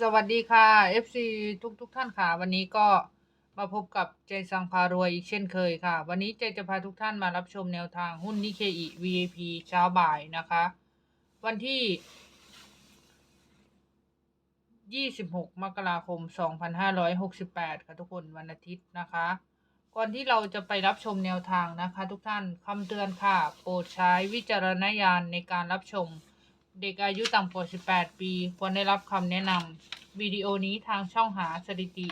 สวัสดีค่ะ FC ทุกทุกๆท่านค่ะ วันนี้ก็มาพบกับใจสังพารวยอีกเช่นเคยค่ะ วันนี้ใจจะพาทุกท่านมารับชมแนวทางหุ้นนิเคอิ VIP เช้าบ่ายนะคะ วันที่ 26 มกราคม 2568 ค่ะทุกคนวันอาทิตย์นะคะ ก่อนที่เราจะไปรับชมแนวทางนะคะ ทุกท่านคำเตือนค่ะ โปรดใช้วิจารณญาณในการรับชม เด็กอายุต่ำกว่า 18 ปี ควรได้รับคำแนะนำวิดีโอนี้ทางช่องหาสถิติ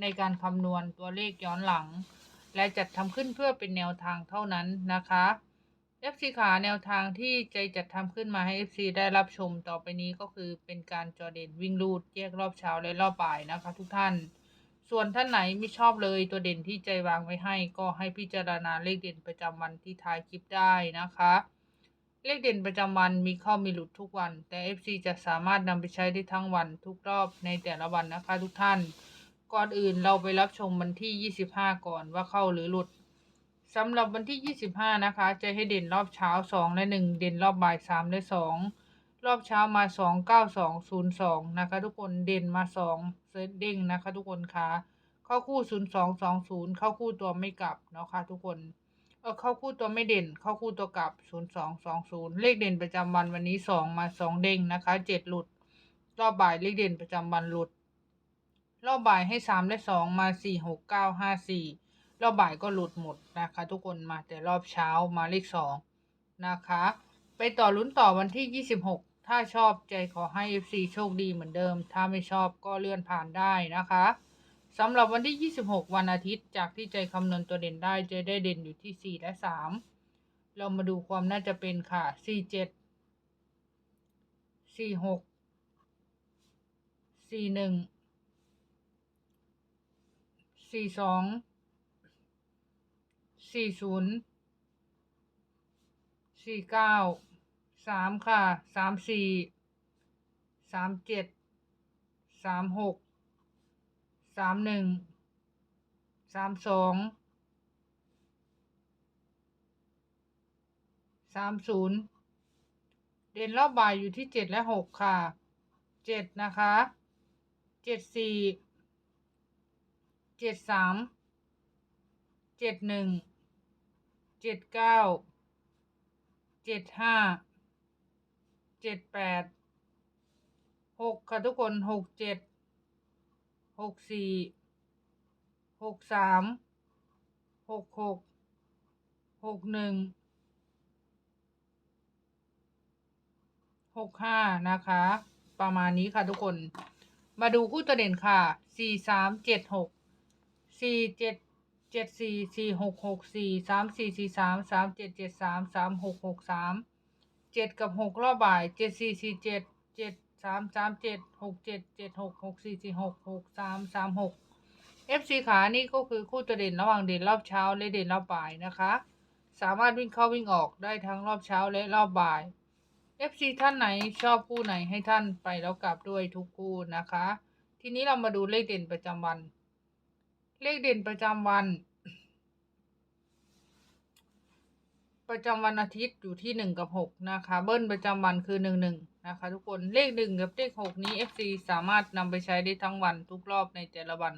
ในการคำนวณตัวเลขย้อนหลัง และจัดทำขึ้นเพื่อเป็นแนวทางเท่านั้นนะคะ FC ขาแนวทางที่ใจจัดทำขึ้นมาให้ FC ได้รับชมต่อไปนี้ก็คือเป็นการจอเด่นวิ่งลูดแยกรอบเช้าและรอบบ่ายนะคะ ทุกท่าน ส่วนท่านไหนไม่ชอบเลยตัวเด่นที่ใจวางไว้ให้ ก็ให้พิจารณาเลขเด่นประจำวันที่ท้ายคลิปได้นะคะ เลขเด่นประจำวันมีเข้ามีหลุดทุกวัน แต่ FC จะสามารถนำไปใช้ได้ทั้งวันทุกรอบในแต่ละวันนะคะทุกท่าน ก่อนอื่นเราไปรับชมวันที่ 25 ก่อนว่าเข้าหรือหลุดสำหรับวันที่ 25 นะคะ จะให้เด่นรอบเช้า 2 และ 1 เด่นรอบบ่าย 3 และ 2 รอบเช้ามา 2 9 2 0 2 นะคะ ทุกคนเด่นมา 2 เซตเด้งนะคะ ทุกคนคะเข้าคู่ 0 2 2 0 เข้าคู่ตัวไม่กลับเนาะคะทุกคน ออเข้าคู่ตัวไม่เด่น เข้าคู่ตัวกลับ0 2 2 0เลขเด่นประจำวันวันนี้2มา2เด้งนะคะ7หลุด รอบบ่ายเลขเด่นประจำวันหลุด รอบบ่ายให้3และ2มา4 6 9 5 4รอบบ่ายก็หลุดหมดนะคะ ทุกคนมาแต่รอบเช้ามาเลข2นะคะ ไปต่อลุ้นต่อวันที่26ถ้าชอบใจขอให้ FC โชคดีเหมือนเดิม ถ้าไม่ชอบก็เลื่อนผ่านได้นะคะ สำหรับวันที่ 26 วันอาทิตย์ จากที่ใจคำนวณตัวเด่นได้จะได้เด่นอยู่ที่ 4 และ 3 เรามาดูความน่าจะเป็นค่ะ 47 46 41 42 40 49 3 ค่ะ 34 37 36 สามหนึ่งสามสองสามศูนย์เด่นรอบบ่ายอยู่ที่เจ็ดและหกค่ะเจ็ดนะคะเจ็ดสี่เจ็ดสามเจ็ดหนึ่งเจ็ดเก้าเจ็ดห้าเจ็ดแปดหกค่ะทุกคนหกเจ็ด หกสี่หกสามหกหกหกหนึ่งหกห้านะคะ ประมาณนี้ค่ะทุกคน มาดูคู่ตัวเด่นค่ะสี่สามเจ็ดหกสี่เจ็ดเจ็ดสี่สี่หกหกสี่สามสี่สี่สามสามเจ็ดเจ็ดสามสามหกหกสามเจ็ดกับหกรอบบ่ายเจ็ดสี่สี่เจ็ดเจ็ด สามสามเจ็ดหกเจ็ดเจ็ดหกหกสี่สี่หกหกสามสามหก FC ขานี่ก็คือคู่ตัวเด่นระหว่างเด่นรอบเช้าและเด่นรอบบ่ายนะคะ สามารถวิ่งเข้าวิ่งออกได้ทั้งรอบเช้าและรอบบ่าย FC ท่านไหนชอบคู่ไหนให้ท่านไปแล้วกลับด้วยทุกคู่นะคะ ทีนี้เรามาดูเลขเด่นประจำวัน เลขเด่นประจำวัน ประจำวันอาทิตย์อยู่ที่หนึ่งกับหกนะคะ เบิ้ลประจำวันคือหนึ่งหนึ่งนะคะ ทุกคนเลขหนึ่งกับเลขหกนี้ FC สามารถนำไปใช้ได้ทั้งวันทุกรอบในแต่ละวัน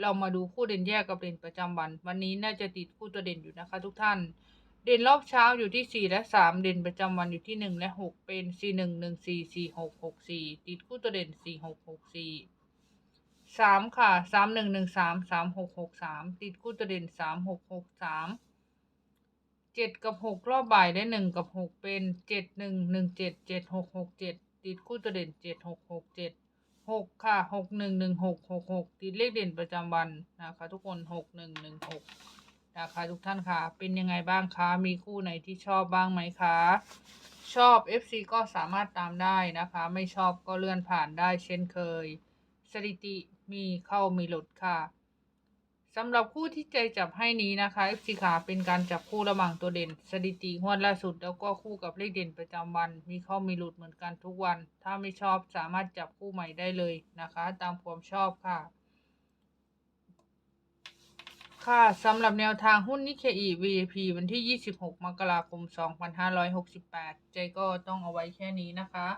เรามาดูคู่เด่นแยกกับเด่นประจำวัน วันนี้น่าจะติดคู่ตัวเด่นอยู่นะคะ ทุกท่าน เด่นรอบเช้าอยู่ที่สี่และสามเด่นประจำวันอยู่ที่หนึ่งและหกเป็นสี่หนึ่งหนึ่งสี่สี่หกหกสี่ติดคู่ตัวเด่นสี่หกหกสี่สามค่ะสามหนึ่งหนึ่งสามสามหกหกสามติดคู่ตัวเด่นสามหกหกสาม เจ็ดกับหกรอบบ่ายได้หนึ่งกับหกเป็นเจ็ดหนึ่งหนึ่งเจ็ดเจ็ดหกหกเจ็ดติดคู่ตัวเด่นเจ็ดหกหกเจ็ดหกค่ะหกหนึ่งหนึ่งหกหกหกติดเลขเด่นประจำวันนะคะ ทุกคนหกหนึ่งหนึ่งหกนะคะทุกท่านค่ะ เป็นยังไงบ้างคะมีคู่ไหนที่ชอบบ้างไหมคะ ชอบ FC ก็สามารถตามได้นะคะ ไม่ชอบก็เลื่อนผ่านได้เช่นเคย สถิติมีเข้ามีหลุดค่ะ สำหรับคู่ที่ใจจับให้นี้นะคะ FC ขาเป็นการจับคู่ระหว่างตัวเด่น สถิติงวดล่าสุด แล้วก็คู่กับเลขเด่นประจำวัน มีเข้ามีหลุดเหมือนกันทุกวัน ถ้าไม่ชอบสามารถจับคู่ใหม่ได้เลยนะคะ ตามความชอบค่ะ ค่ะสำหรับแนวทางหุ้นนิเคอี VIP วันที่ 26 มกราคม 2568 ใจก็ต้องเอาไว้แค่นี้นะคะ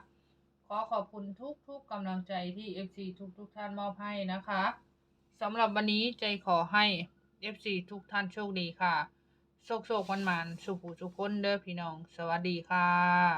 ขอขอบคุณทุกๆกำลังใจที่ FC ทุกๆท่านมอบให้นะคะ สำหรับวันนี้ใจขอให้ FC ทุกท่านโชคดีค่ะ โชคโชคมันมันสุขสุขคนเด้อพี่น้อง สวัสดีค่ะ